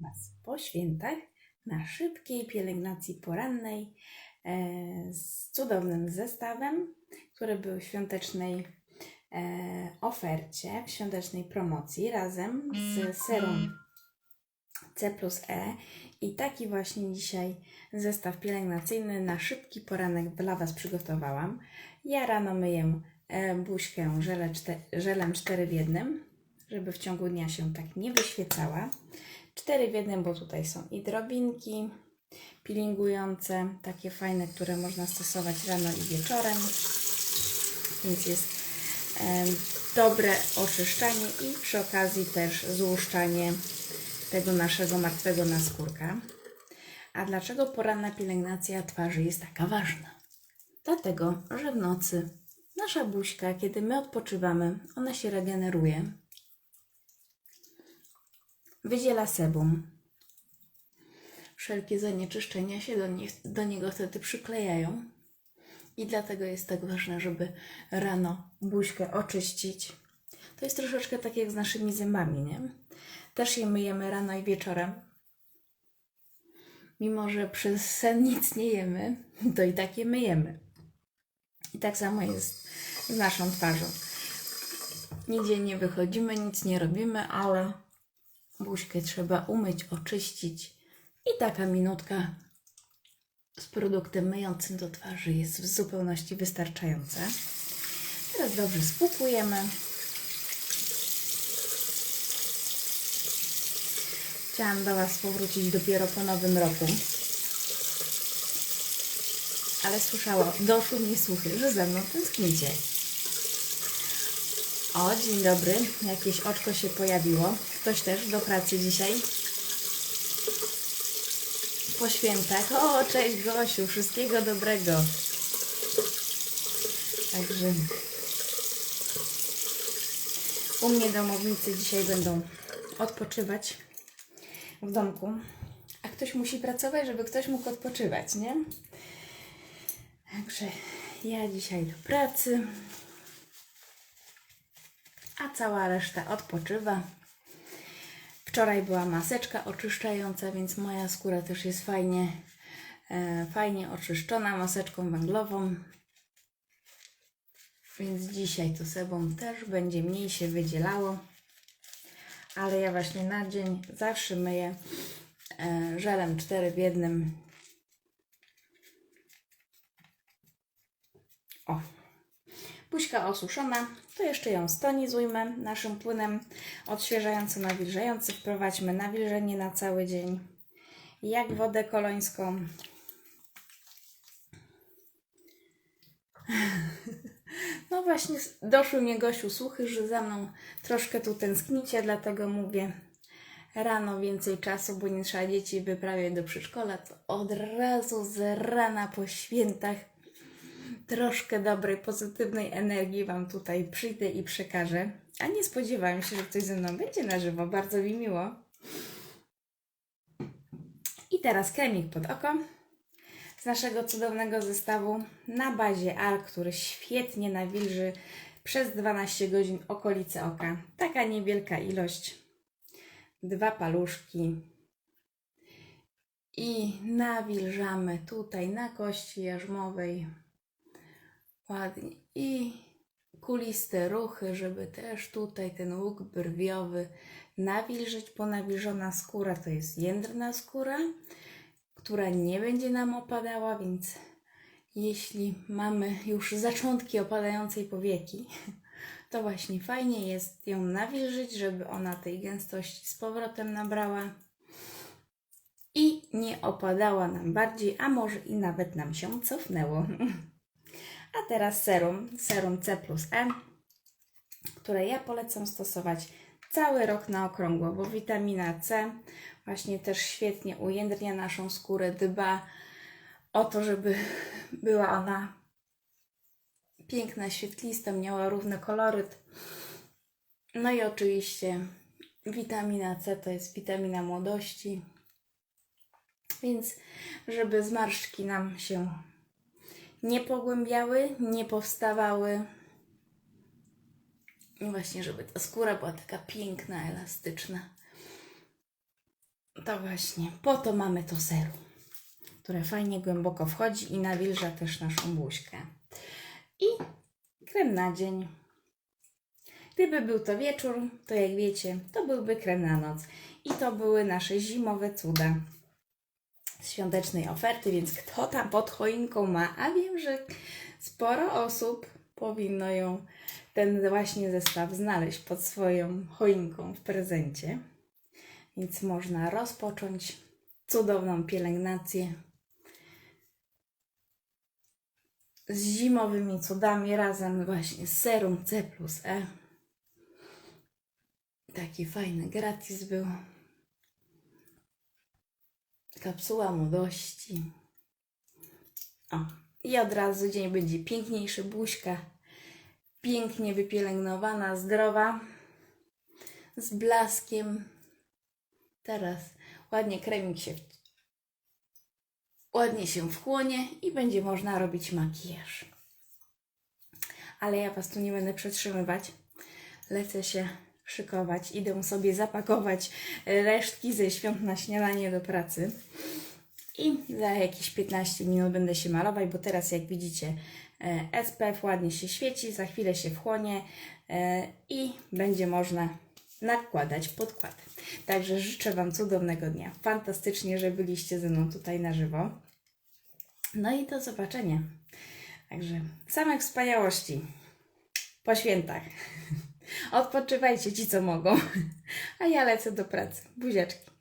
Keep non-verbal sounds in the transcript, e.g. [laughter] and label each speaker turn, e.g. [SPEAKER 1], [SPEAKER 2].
[SPEAKER 1] Was po świętach na szybkiej pielęgnacji porannej e, z cudownym zestawem, który był w świątecznej e, ofercie, w świątecznej promocji razem z serum C plus E i taki właśnie dzisiaj zestaw pielęgnacyjny na szybki poranek dla Was przygotowałam. Ja rano myję e, buźkę żele czte, żelem 4 w jednym, żeby w ciągu dnia się tak nie wyświecała. 4 w jednym, bo tutaj są i drobinki peelingujące, takie fajne, które można stosować rano i wieczorem. Więc jest e, dobre oczyszczanie i przy okazji też złuszczanie tego naszego martwego naskórka. A dlaczego poranna pielęgnacja twarzy jest taka ważna? Dlatego, że w nocy nasza buźka, kiedy my odpoczywamy, ona się regeneruje, wydziela sebum. Wszelkie zanieczyszczenia się do, nie, do niego wtedy przyklejają. I dlatego jest tak ważne, żeby rano buźkę oczyścić. To jest troszeczkę tak jak z naszymi zębami, nie? Też je myjemy rano i wieczorem. Mimo, że przez sen nic nie jemy, to i tak je myjemy. I tak samo jest z naszą twarzą. Nigdzie nie wychodzimy, nic nie robimy, ale buźkę trzeba umyć, oczyścić. I taka minutka z produktem myjącym do twarzy jest w zupełności wystarczająca. Teraz dobrze spłukujemy. Chciałam do Was powrócić dopiero po nowym roku. Ale słyszałam, doszły mnie słuchy, że ze mną tęsknicie. O, dzień dobry. Jakieś oczko się pojawiło. Ktoś też do pracy dzisiaj? Po świętach. O, cześć Gosiu. Wszystkiego dobrego. Także u mnie domownicy dzisiaj będą odpoczywać w domku. A ktoś musi pracować, żeby ktoś mógł odpoczywać, nie? Także ja dzisiaj do pracy, cała reszta odpoczywa. Wczoraj była maseczka oczyszczająca, więc moja skóra też jest fajnie, e, fajnie oczyszczona maseczką węglową. Więc dzisiaj to sebum też będzie mniej się wydzielało ale ja właśnie na dzień zawsze myję e, żelem 4 w jednym. O, buźka osuszona, to jeszcze ją stonizujmy naszym płynem odświeżającym, nawilżającym. Wprowadźmy nawilżenie na cały dzień, jak wodę kolońską. [laughs] No właśnie, doszły mnie Gosiu słuchy, że za mną troszkę tu tęsknicie, dlatego mówię rano więcej czasu, bo nie trzeba dzieci wyprawiać do przedszkola, to od razu z rana po świętach troszkę dobrej, pozytywnej energii Wam tutaj przyjdę i przekażę. A nie spodziewałam się, że ktoś ze mną będzie na żywo, bardzo mi miło. I teraz kremik pod oko z naszego cudownego zestawu na bazie al, który świetnie nawilży przez 12 godzin okolice oka. Taka niewielka ilość. Dwa paluszki. I nawilżamy tutaj na kości jarzmowej. Ładnie. I kuliste ruchy, żeby też tutaj ten łuk brwiowy nawilżyć. Ponawilżona skóra to jest jędrna skóra która nie będzie nam opadała, więc jeśli mamy już zaczątki opadającej powieki, [laughs] to właśnie fajnie jest ją nawilżyć, żeby ona tej gęstości z powrotem nabrała i nie opadała nam bardziej, a może i nawet nam się cofnęło. [laughs] A teraz serum, serum C plus E, które ja polecam stosować cały rok na okrągło, bo witamina C właśnie też świetnie ujędrnia naszą skórę, dba o to, żeby była ona piękna, świetlista, miała równy koloryt. No i oczywiście witamina C to jest witamina młodości, więc żeby zmarszczki nam się nie pogłębiały, nie powstawały, i właśnie, żeby ta skóra była taka piękna, elastyczna. To właśnie, po to mamy to serum, które fajnie głęboko wchodzi i nawilża też naszą buźkę. I krem na dzień. Gdyby był to wieczór, to jak wiecie, to byłby krem na noc. I to były nasze zimowe cuda świątecznej oferty, więc kto tam pod choinką ma, a wiem, że sporo osób powinno ją, ten właśnie zestaw znaleźć pod swoją choinką w prezencie. Więc można rozpocząć cudowną pielęgnację z zimowymi cudami razem właśnie z serum C E. Taki fajny gratis był. Kapsuła młodości. O, i od razu dzień będzie piękniejszy, buźka pięknie wypielęgnowana, zdrowa, z blaskiem. Teraz ładnie kremik się ładnie się wchłonie i będzie można robić makijaż. Ale ja Was tu nie będę przetrzymywać. Lecę się szykować. Idę sobie zapakować resztki ze świąt na śniadanie do pracy. I za jakieś 15 minut będę się malować, bo teraz jak widzicie e, SPF ładnie się świeci, za chwilę się wchłonie e, i będzie można nakładać podkłady. Także życzę Wam cudownego dnia. Fantastycznie, że byliście ze mną tutaj na żywo. No i do zobaczenia. Także same wspaniałości po świętach. [laughs] Odpoczywajcie ci, co mogą. [laughs] A ja lecę do pracy. Buziaczki.